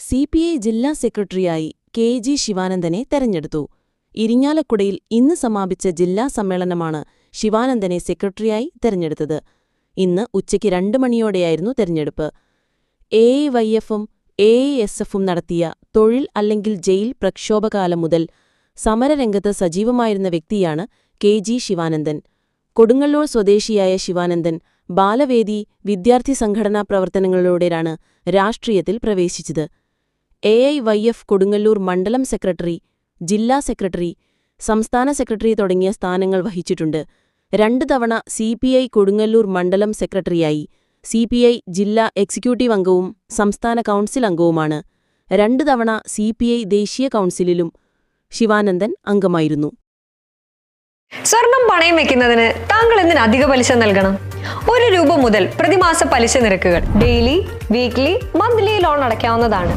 C P I ജില്ലാ സെക്രട്ടറിയായി K G ശിവാനന്ദനെ തെരഞ്ഞെടുത്തു. ഇരിഞ്ഞാലക്കുടയിൽ ഇന്ന് സമാപിച്ച ജില്ലാ സമ്മേളനമാണ് ശിവാനന്ദനെ സെക്രട്ടറിയായി തെരഞ്ഞെടുത്തത്. ഇന്ന് ഉച്ചയ്ക്ക് രണ്ട് മണിയോടെയായിരുന്നു തെരഞ്ഞെടുപ്പ്. എ വൈ എഫും എ എസ് എഫും നടത്തിയ തൊഴിൽ അല്ലെങ്കിൽ ജയിൽ പ്രക്ഷോഭകാലം മുതൽ സമരരംഗത്ത് സജീവമായിരുന്ന വ്യക്തിയാണ് കെ ജി ശിവാനന്ദൻ. കൊടുങ്ങല്ലൂർ സ്വദേശിയായ ശിവാനന്ദൻ ബാലവേദി വിദ്യാർത്ഥി സംഘടനാ പ്രവർത്തനങ്ങളിലൂടെയാണ് രാഷ്ട്രീയത്തിൽ പ്രവേശിച്ചത്. A I Y F Kodungallur മണ്ഡലം സെക്രട്ടറി ജില്ലാ സെക്രട്ടറി സംസ്ഥാന സെക്രട്ടറി തുടങ്ങിയ സ്ഥാനങ്ങൾ വഹിച്ചിട്ടുണ്ട്. രണ്ട് തവണ സി പി ഐ കൊടുങ്ങല്ലൂർ മണ്ഡലം സെക്രട്ടറിയായി. സി പി ഐ ജില്ലാ എക്സിക്യൂട്ടീവ് അംഗവും സംസ്ഥാന കൗൺസിൽ അംഗവുമാണ്. രണ്ട് തവണ സി പി ഐ ദേശീയ കൗൺസിലിലും ശിവാനന്ദൻ അംഗമായിരുന്നു. സ്വർണം പണയം വെക്കുന്നതിന് താങ്കൾ എന്തിന് അധിക പലിശ നൽകണം? ഒരു രൂപ മുതൽ പ്രതിമാസ പലിശ നിരക്കുകൾ ഡെയിലി വീക്ക്ലി മന്ത്ലി ലോൺ അടയ്ക്കാവുന്നതാണ്.